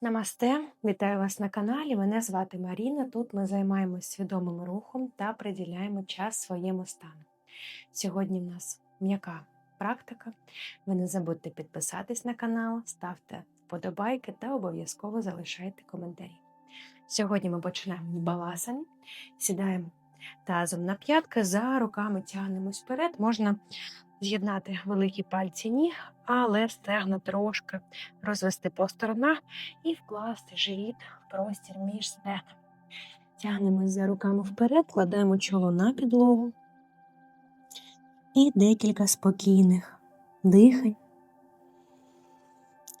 Намасте, вітаю вас на каналі. Мене звати Маріна. Тут ми займаємось свідомим рухом та приділяємо час своєму стану. Сьогодні в нас м'яка практика. Ви не забудьте підписатись на канал, ставте вподобайки та обов'язково залишайте коментарі. Сьогодні ми починаємо баласані, сідаємо тазом на п'ятки, за руками тягнемось вперед. Можна з'єднати великі пальці ніг, але стегна трошки розвести по сторонах і вкласти живіт в простір між стегнами. Тягнемось за руками вперед, кладемо чоло на підлогу і декілька спокійних дихань.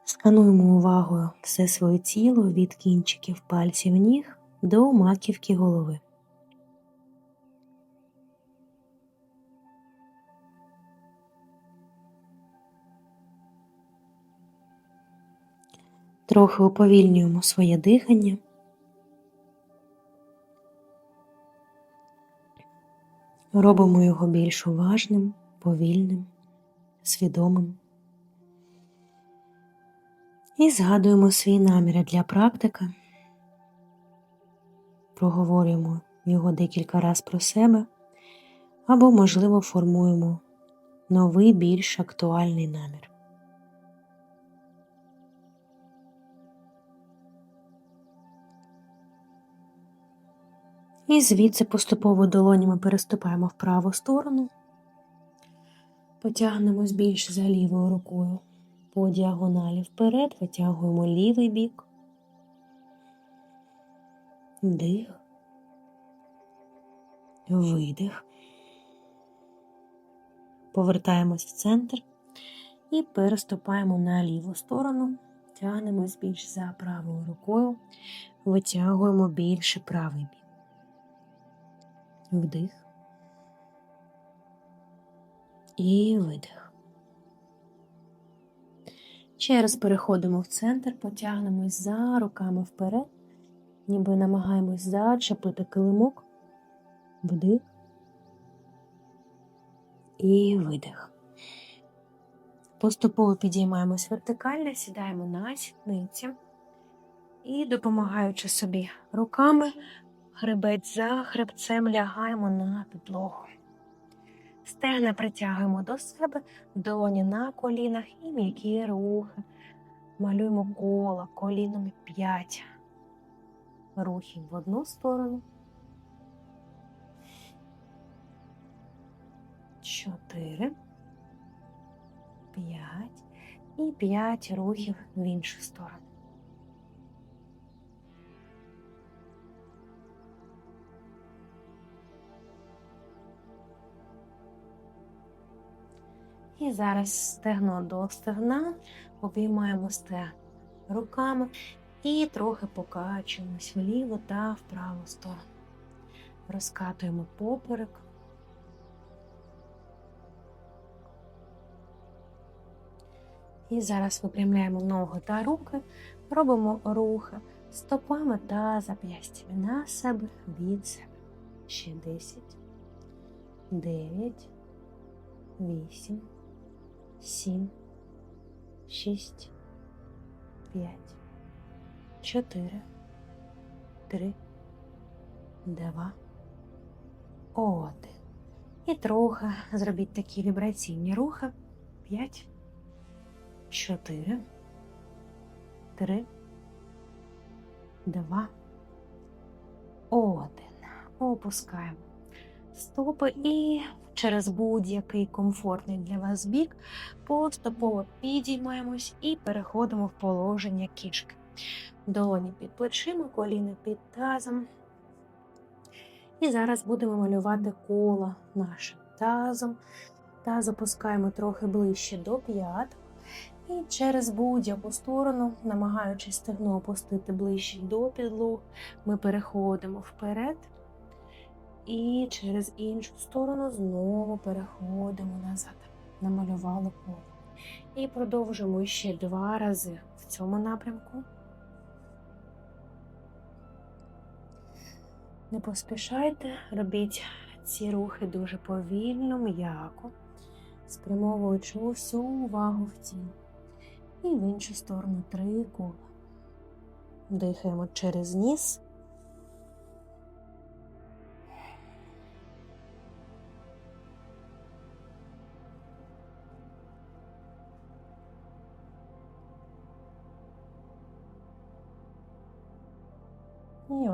Скануємо увагою все своє тіло від кінчиків пальців ніг до маківки голови. Трохи уповільнюємо своє дихання. Робимо його більш уважним, повільним, свідомим. І згадуємо свій наміри для практики, проговорюємо його декілька разів про себе, або, можливо, формуємо новий більш актуальний намір. І звідси поступово долонями переступаємо в праву сторону, потягнемось більше за лівою рукою. По діагоналі вперед, витягуємо лівий бік, вдих, видих, повертаємось в центр і переступаємо на ліву сторону, тягнемось більше за правою рукою, витягуємо більше правий бік вдих і видих. Ще раз переходимо в центр, потягнемось за руками вперед, ніби намагаємось зачепити килимок, вдих і видих. Поступово підіймаємось вертикально, сідаємо на сідниці і, допомагаючи собі руками, Хребець за хребцем лягаємо на підлогу. Стегна притягуємо до себе, долоні на колінах і м'які рухи. Малюємо коло колінами 5 рухів в одну сторону. Чотири. П'ять. І п'ять рухів в іншу сторону. І зараз стегно до стегна, обіймаємо стегно руками і трохи покачуємось вліво та в праву сторону. Розкатуємо поперек. І зараз випрямляємо ноги та руки, робимо рухи стопами та зап'ястями на себе від себе. Ще 10, 9, 8 сім, шість, п'ять, чотири, три, два, один. І трохи зробіть такі вібраційні рухи. П'ять, чотири, три, два, один. Опускаємо стопи і через будь-який комфортний для вас бік, поступово підіймаємось і переходимо в положення кішки. Долоні під плечима, коліни під тазом. І зараз будемо малювати коло нашим тазом. Таз опускаємо трохи ближче до п'ят. І через будь-яку сторону, намагаючись стегно опустити ближче до підлог, ми переходимо вперед і через іншу сторону знову переходимо назад. Намалювали коло. І продовжимо ще два рази в цьому напрямку. Не поспішайте, робіть ці рухи дуже повільно, м'яко, спрямовуючи усю увагу в тіло. І в іншу сторону три кола. Дихаємо через ніс.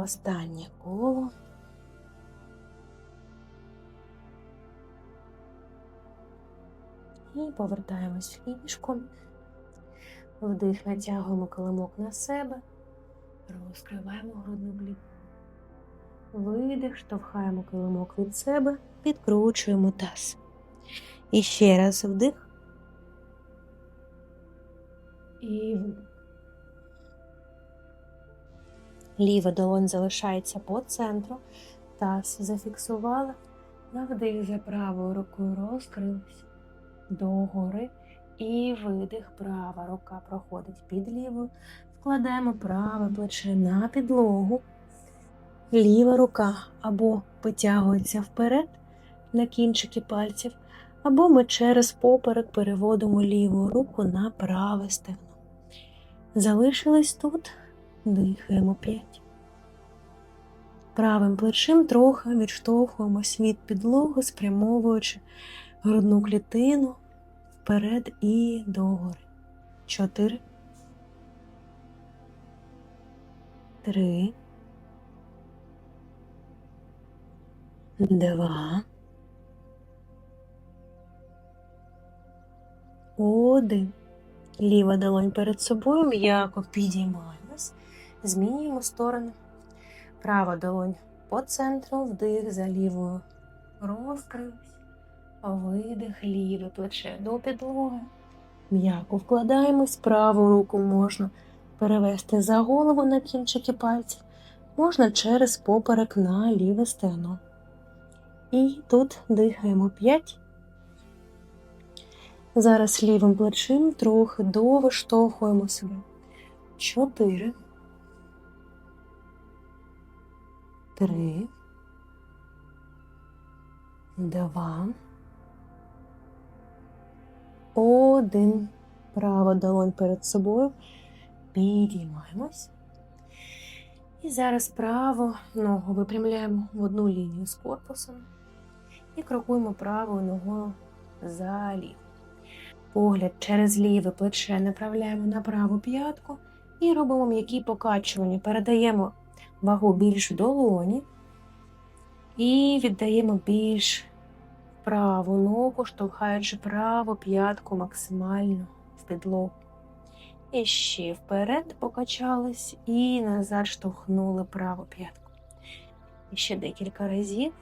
Останнє коло. І повертаємось ліжко. Вдих, натягуємо килимок на себе, розкриваємо грудну клітину. Видих, штовхаємо килимок від себе, підкручуємо таз. І ще раз вдих. І Ліва долонь залишається по центру. Таз зафіксувала. На вдих за правою рукою розкрилась догори. І видих, права рука проходить під лівою. Вкладаємо праве плече на підлогу. Ліва рука або витягується вперед на кінчики пальців, або ми через поперек переводимо ліву руку на праве стегно. Залишились тут, дихаємо 5. Правим плечем трохи відштовхуємось від підлоги, спрямовуючи грудну клітину вперед і догори. Чотири. Три. Два. Один. Ліва долонь перед собою м'яко підіймаємось. Змінюємо сторони. Права долонь по центру, вдих за лівою. Розкрилась. Видих, ліве плече до підлоги. М'яко вкладаємось, праву руку можна перевести за голову на кінчики пальців, можна через поперек на ліве стегно. І тут дихаємо 5. Зараз лівим плечем трохи довиштовхуємо себе. 4. 3. 2. Один. Права долонь перед собою. Підіймаємось. І зараз праву ногу випрямляємо в одну лінію з корпусом і крокуємо правою ногою за. Погляд через ліве плече направляємо на праву п'ятку і робимо м'які покачування. Передаємо вагу більш в долоні і віддаємо більш праву ногу, штовхаючи праву п'ятку максимально в підлогу. І ще вперед покачались і назад штовхнули праву п'ятку. І ще декілька разів.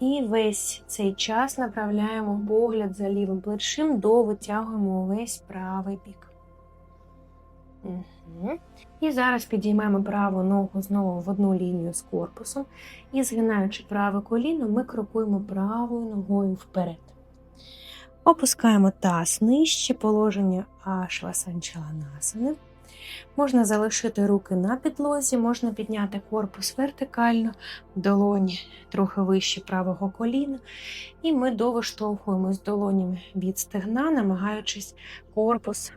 І весь цей час направляємо погляд за лівим плечем до витягуємо весь правий бік. І зараз підіймаємо праву ногу знову в одну лінію з корпусом і, згинаючи праве коліно, ми крокуємо правою ногою вперед. Опускаємо таз нижче положення Ашвасанчаланасани. Можна залишити руки на підлозі, можна підняти корпус вертикально, долоні трохи вище правого коліна. І ми довиштовхуємось долонями від стегна, намагаючись корпус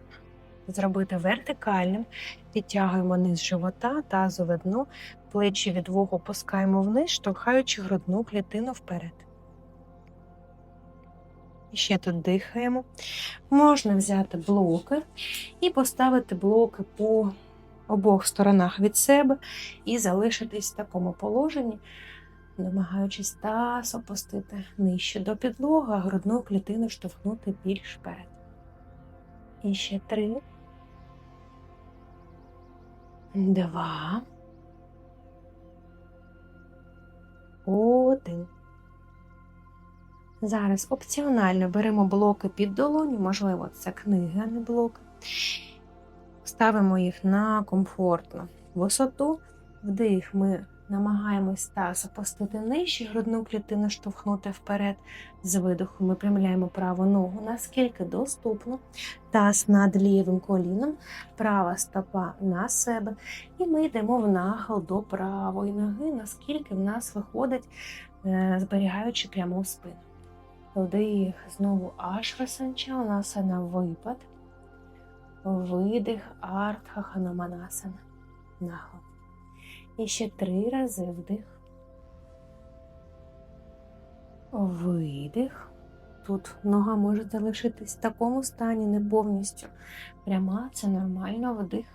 зробити вертикальним, підтягуємо низ живота, тазове дно, плечі від вух опускаємо вниз, штовхаючи грудну клітину вперед. І ще тут дихаємо. Можна взяти блоки і поставити блоки по обох сторонах від себе і залишитись в такому положенні, намагаючись таз опустити нижче до підлоги, а грудну клітину штовхнути більш вперед. І ще три. Два. Один. Зараз опціонально беремо блоки під долоні, можливо, це книги, а не блоки. Ставимо їх на комфортну висоту. Вдих ми намагаємось таз опустити нижче, грудну клітину штовхнути вперед. З видоху ми прямляємо праву ногу, наскільки доступно. Таз над лівим коліном, права стопа на себе. І ми йдемо в нахил до правої ноги, наскільки в нас виходить, е, зберігаючи пряму спину. Вдих, знову ашвасанча, у нас на випад. видих, артха ханаманасана. Нахил. І ще три рази вдих. Видих. Тут нога може залишитись в такому стані, не повністю. Пряма, це нормально, вдих.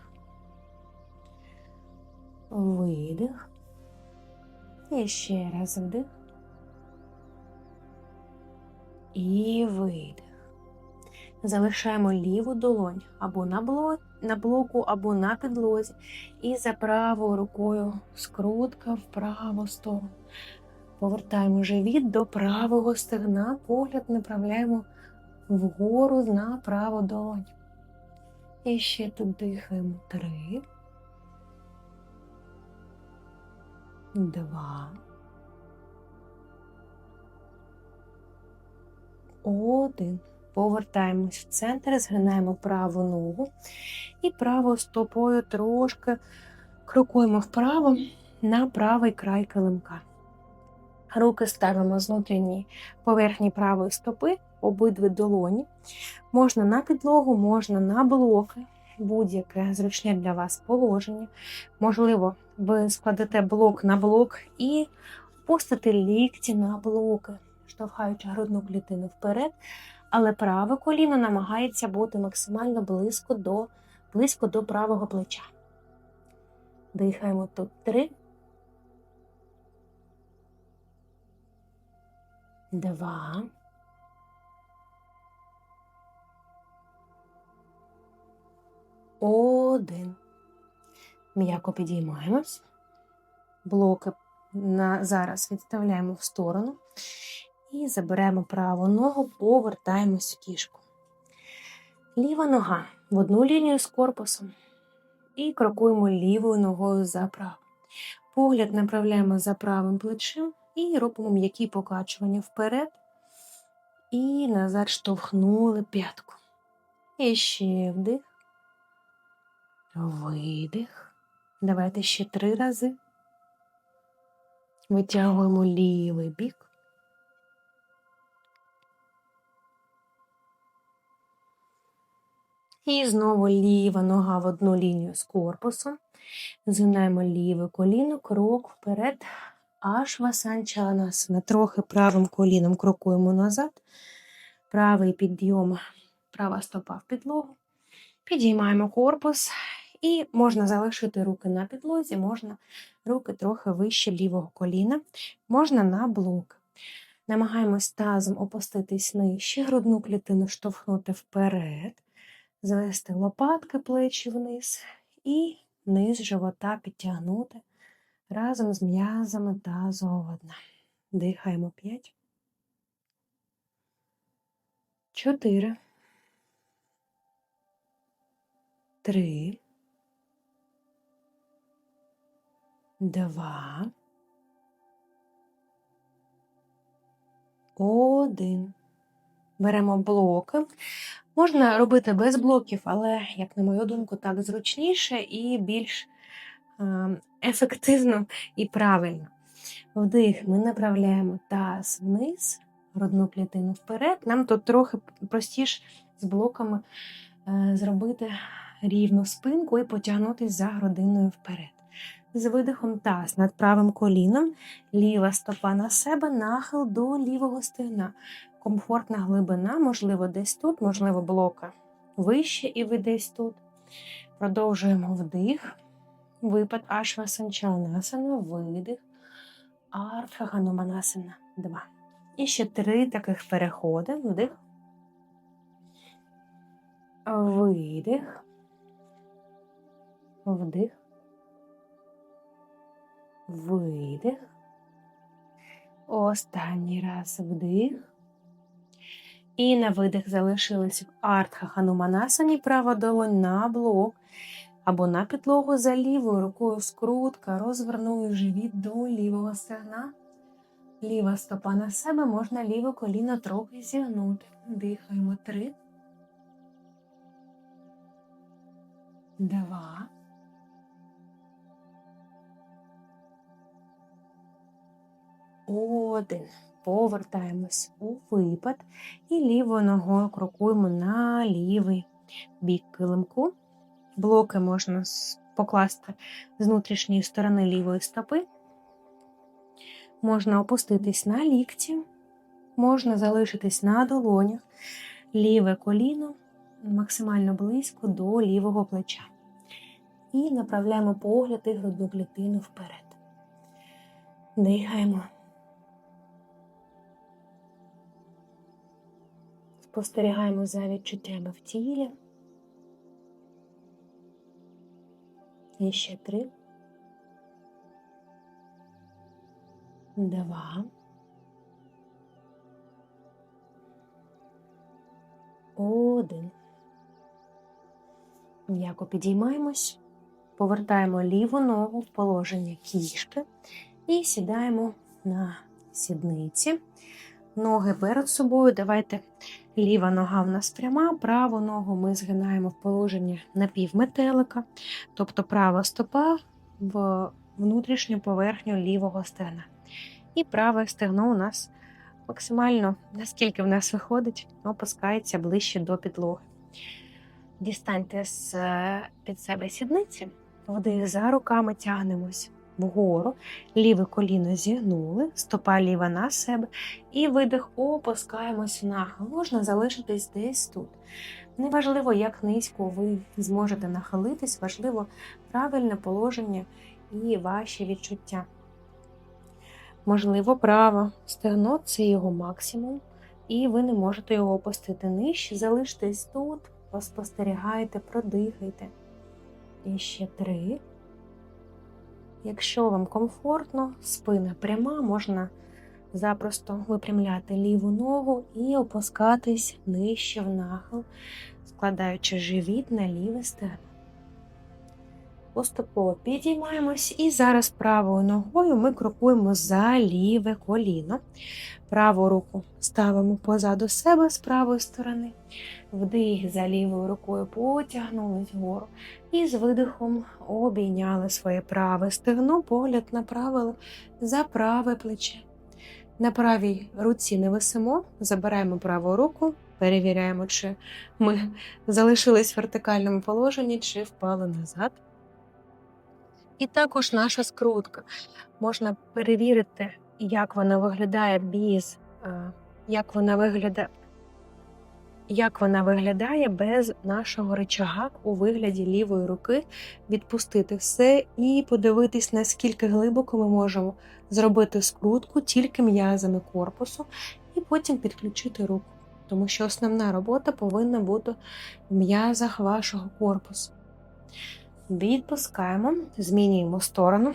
Видих. І ще раз вдих. І видих. Залишаємо ліву долонь або на, бло... на блоку, або на підлозі. І за правою рукою скрутка в праву сторону. Повертаємо живіт до правого стегна, погляд направляємо вгору на праву долонь. І ще тут дихаємо три. Два. Один. Повертаємось в центр, згинаємо праву ногу і правою стопою трошки крокуємо вправо на правий край килимка. Руки ставимо з внутрішньої поверхні правої стопи, обидві долоні. Можна на підлогу, можна на блоки, будь-яке зручне для вас положення. Можливо, ви складете блок на блок і пустите лікті на блоки, штовхаючи грудну клітину вперед, але праве коліно намагається бути максимально близько до, близько до правого плеча. Дихаємо тут три. Два. Один. М'яко підіймаємось. Блоки на зараз відставляємо в сторону. І заберемо праву ногу, повертаємось в кішку. Ліва нога в одну лінію з корпусом. І крокуємо лівою ногою за праву. Погляд направляємо за правим плечем і робимо м'які покачування вперед. І назад штовхнули п'ятку. І ще вдих. Видих. Давайте ще три рази. Витягуємо лівий бік. І знову ліва нога в одну лінію з корпусом. Згинаємо ліве коліно, крок вперед, аж васанчанасана. Трохи правим коліном крокуємо назад. Правий підйом, права стопа в підлогу. Підіймаємо корпус і можна залишити руки на підлозі, можна руки трохи вище лівого коліна, можна на блок. Намагаємось тазом опуститись нижче, грудну клітину штовхнути вперед, звести лопатки плечі вниз і низ живота підтягнути разом з м'язами тазового дна. Дихаємо 5. 4. 3. Два. Один. Беремо блоки. Можна робити без блоків, але, як на мою думку, так зручніше і більш е, ефективно і правильно. Вдих, ми направляємо таз вниз, грудну клітину вперед. Нам тут трохи простіше з блоками е, зробити рівну спинку і потягнутися за грудиною вперед. З видихом таз над правим коліном, ліва стопа на себе, нахил до лівого стегна. Комфортна глибина, можливо, десь тут, можливо, блока вище і ви десь тут. Продовжуємо вдих. Випад Ашвасанчанасана, видих. Артха Гануманасана 2. І ще три таких переходи. Вдих. Видих. Вдих. Видих. Останній раз вдих. І на видих залишились в Артха Хануманасані права долонь на блок або на підлогу за лівою рукою скрутка, розвернули живіт до лівого стегна. Ліва стопа на себе, можна ліве коліно трохи зігнути. Дихаємо три. Два. Один. Повертаємось у випад і лівою ногою крокуємо на лівий бік килимку. Блоки можна покласти з внутрішньої сторони лівої стопи. Можна опуститись на лікті, можна залишитись на долонях, ліве коліно максимально близько до лівого плеча. І направляємо погляд і грудну клітину вперед. Дихаємо. Спостерігаємо за відчуттями в тілі. І ще три. Два. Один. М'яко підіймаємось, повертаємо ліву ногу в положення кішки і сідаємо на сідниці. Ноги перед собою. Давайте ліва нога в нас пряма, праву ногу ми згинаємо в положенні напівметелика, тобто права стопа в внутрішню поверхню лівого стегна. І праве стегно у нас максимально, наскільки в нас виходить, опускається ближче до підлоги. Дістаньте з е, під себе сідниці, вдих за руками тягнемось вгору, ліве коліно зігнули, стопа ліва на себе, і видих опускаємось нахил. Можна залишитись десь тут. Неважливо, як низько ви зможете нахилитись, важливо правильне положення і ваші відчуття. Можливо, право стегно це його максимум, і ви не можете його опустити нижче. Залиштесь тут, поспостерігайте, продихайте. І ще три. Якщо вам комфортно, спина пряма, можна запросто випрямляти ліву ногу і опускатись нижче в нахил, складаючи живіт на ліве стегно. Поступово підіймаємось і зараз правою ногою ми крокуємо за ліве коліно. Праву руку ставимо позаду себе з правої сторони. Вдих за лівою рукою потягнулись вгору. І з видихом обійняли своє праве стегно, погляд направили за праве плече. На правій руці не висимо, забираємо праву руку, перевіряємо, чи ми залишились в вертикальному положенні, чи впали назад. І також наша скрутка. Можна перевірити, як вона виглядає без, е, як вона виглядає, як вона виглядає без нашого рычага у вигляді лівої руки, відпустити все і подивитись, наскільки глибоко ми можемо зробити скрутку тільки м'язами корпусу, і потім підключити руку. Тому що основна робота повинна бути в м'язах вашого корпусу. Відпускаємо, змінюємо сторону,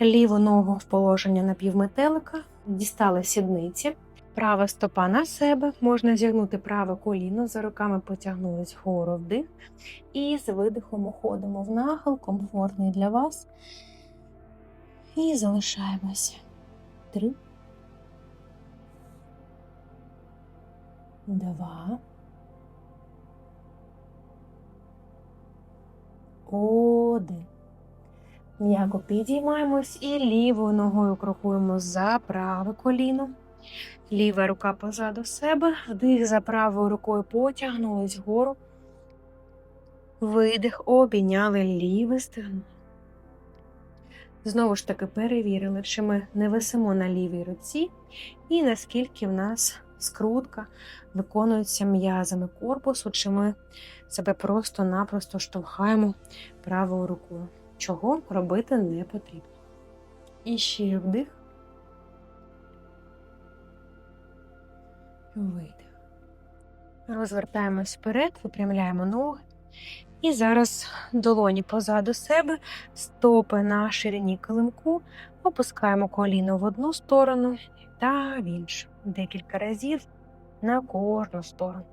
ліву ногу в положення напівметелика, дістали сідниці, права стопа на себе, можна зігнути праве коліно, за руками потягнулись вгору вдих. І з видихом уходимо в нахил, комфортний для вас. І залишаємося. Три. Два. Один. М'яко підіймаємось і лівою ногою крокуємо за праве коліно. Ліва рука позаду себе, вдих за правою рукою потягнулись вгору. Видих, обійняли ліве стегно. Знову ж таки перевірили, чи ми не висимо на лівій руці, і наскільки в нас скрутка виконується м'язами корпусу, чи ми себе просто-напросто штовхаємо правою рукою. Чого робити не потрібно. І ще вдих. Видих. Розвертаємось вперед, випрямляємо ноги. І зараз долоні позаду себе, стопи на ширині килимку, опускаємо коліно в одну сторону та в іншу. Декілька разів на кожну сторону.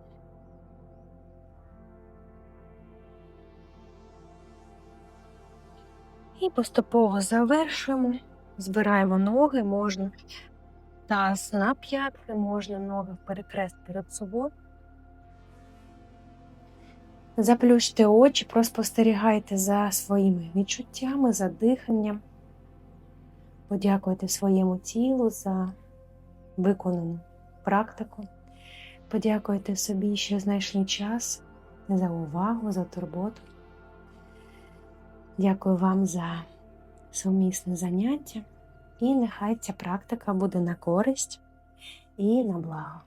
І поступово завершуємо, збираємо ноги, можна таз на п'ятки, можна ноги в перекрест перед собою. Заплющте очі, проспостерігайте за своїми відчуттями, за диханням. Подякуйте своєму тілу за виконану практику. Подякуйте собі, що знайшли час за увагу, за турботу. Дякую вам за сумісне заняття. І нехай ця практика буде на користь і на благо.